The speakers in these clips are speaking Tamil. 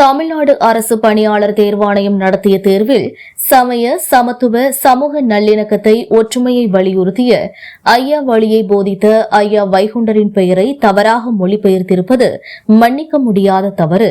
தமிழ்நாடு அரசு பணியாளர் தேர்வாணையம் நடத்திய தேர்வில் சமய சமத்துவ சமூக நல்லிணக்கத்தை ஒற்றுமையை வலியுறுத்திய ஐயா வழியை போதித்த ஐயா வைகுண்டரின் பெயரை தவறாக மொழிபெயர்த்திருப்பது மன்னிக்க முடியாத தவறு.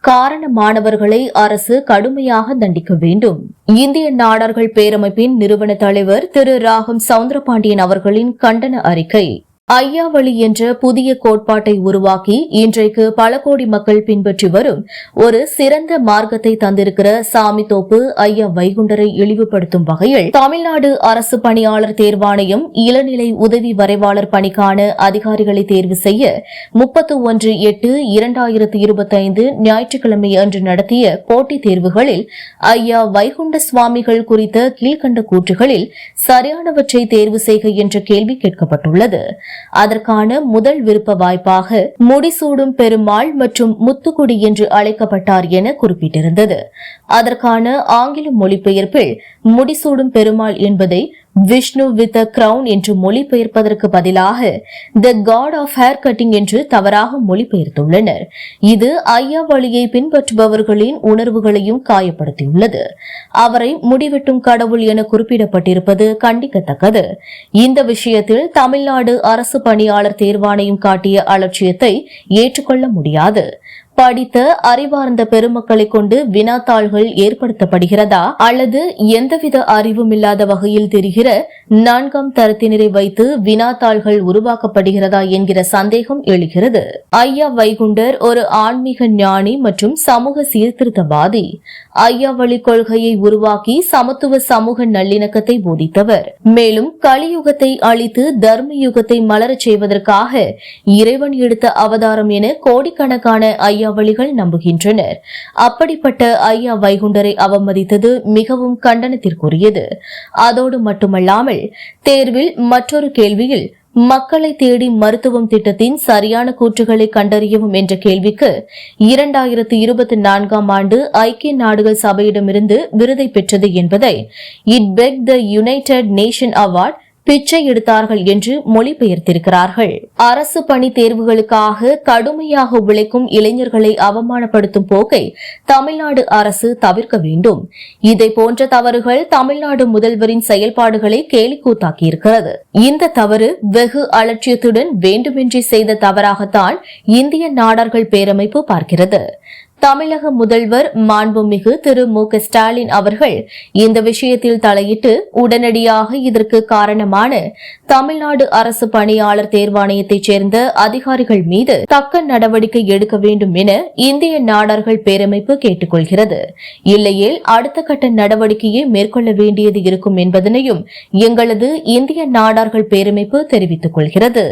காரண மாணவர்களை அரசு கடுமையாக தண்டிக்க வேண்டும். இந்திய நாடார்கள் பேரமைப்பின் நிறுவன தலைவர் திரு ராகம் சவுந்தரபாண்டியன் அவர்களின் கண்டன அறிக்கை. ஐயாவளி என்ற புதிய கோட்பாட்டை உருவாக்கி இன்றைக்கு பல கோடி மக்கள் பின்பற்றி வரும் ஒரு சிறந்த மார்க்கத்தை தந்திருக்கிற சாமி தோப்பு ஐயா வைகுண்டரை இழிவுபடுத்தும் வகையில் தமிழ்நாடு அரசு பணியாளர் தேர்வாணையம் இளநிலை உதவி வரைவாளர் பணிக்கான அதிகாரிகளை தேர்வு செய்ய முப்பத்து ஒன்று எட்டு இரண்டாயிரத்து இருபத்தைந்து ஞாயிற்றுக்கிழமை அன்று நடத்திய போட்டித் தேர்வுகளில் ஐயா வைகுண்ட சுவாமிகள் குறித்த கீழ்கண்ட கூற்றுகளில் சரியானவற்றை தேர்வு செய்க என்ற கேள்வி கேட்கப்பட்டுள்ளது. அதற்கான முதல் விருப்ப வாய்ப்பாக முடிசூடும் பெருமாள் மற்றும் முத்துக்குடி என்று அழைக்கப்பட்டார் என குறிப்பிட்டிருந்தது. அதற்கான ஆங்கில மொழிபெயர்ப்பில் முடிசூடும் பெருமாள் என்பதை விஷ்ணு வித் அ கிரவுன் என்று மொழிபெயர்ப்பதற்கு பதிலாக the god of hair cutting என்று தவறாக மொழிபெயர்த்துள்ளனர். இது ஐயா வழியை பின்பற்றுபவர்களின் உணர்வுகளையும் காயப்படுத்தியுள்ளது. அவரை முடிவெட்டும் கடவுள் என குறிப்பிடப்பட்டிருப்பது கண்டிக்கத்தக்கது. இந்த விஷயத்தில் தமிழ்நாடு அரசு பணியாளர் தேர்வாணையம் காட்டிய அலட்சியத்தை ஏற்றுக்கொள்ள முடியாது. படித்த அறிவார்ந்த பெருமக்களை கொண்டு வினாத்தாள்கள் ஏற்படுத்தப்படுகிறதா? அல்லது எந்தவித அறிவும் இல்லாத வகையில் தெரிகிற நான்காம் தரத்தினரை வைத்து வினாத்தாள்கள் உருவாக்கப்படுகிறதா என்கிற சந்தேகம் எழுகிறது. ஐயா வைகுண்டர் ஒரு ஆன்மீக ஞானி மற்றும் சமூக சீர்திருத்தவாதி. ஐயா வழி கொள்கையை உருவாக்கி சமத்துவ சமூக நல்லிணக்கத்தை போதித்தவர். மேலும் கலியுகத்தை அழித்து தர்ம யுகத்தை மலரச் செய்வதற்காக இறைவன் எடுத்த அவதாரம் என கோடிக்கணக்கான ஐயா ஐயாவளிகள் நம்புகின்றனர். அப்படிப்பட்ட ஐயா வைகுண்டரை அவமதித்தது மிகவும் கண்டனத்திற்குரியது. அதோடு மட்டுமல்லாமல் தேர்வில் மற்றொரு கேள்வியில் மக்களை தேடி மருத்துவம் திட்டத்தின் சரியான கூற்றுகளை கண்டறியவும் என்ற கேள்விக்கு இரண்டாயிரத்து இருபத்தி நான்காம் ஆண்டு ஐக்கிய நாடுகள் சபையிடமிருந்து விருதை பெற்றது என்பதை it beg the United Nation award பிச்சை எடுத்தார்கள் என்று மொழிபெயர்த்திருக்கிறார்கள். அரசு பணி தேர்வுகளுக்காக கடுமையாக உழைக்கும் இளைஞர்களை அவமானப்படுத்தும் போக்கை தமிழ்நாடு அரசு தவிர்க்க வேண்டும். இதை போன்ற தவறுகள் தமிழ்நாடு முதல்வரின் செயல்பாடுகளை கேலிக்கூத்தாக்கியிருக்கிறது. இந்த தவறு வெகு அலட்சியத்துடன் வேண்டுமென்றே செய்த தவறாகத்தான் இந்திய நாடார்கள் பேரமைப்பு பார்க்கிறது. தமிழக முதல்வர் மாண்புமிகு திரு மு க ஸ்டாலின் அவர்கள் இந்த விஷயத்தில் தலையிட்டு உடனடியாக இதற்கு காரணமான தமிழ்நாடு அரசு பணியாளர் தேர்வாணையத்தைச் சேர்ந்த அதிகாரிகள் மீது தக்க நடவடிக்கை எடுக்க வேண்டும் என இந்திய நாடார்கள் பேரமைப்பு கேட்டுக்கொள்கிறது. இல்லையேல் அடுத்த கட்ட நடவடிக்கையை மேற்கொள்ள வேண்டியது இருக்கும் என்பதனையும் எங்களது இந்திய நாடார்கள் பேரமைப்பு தெரிவித்துக் கொள்கிறது.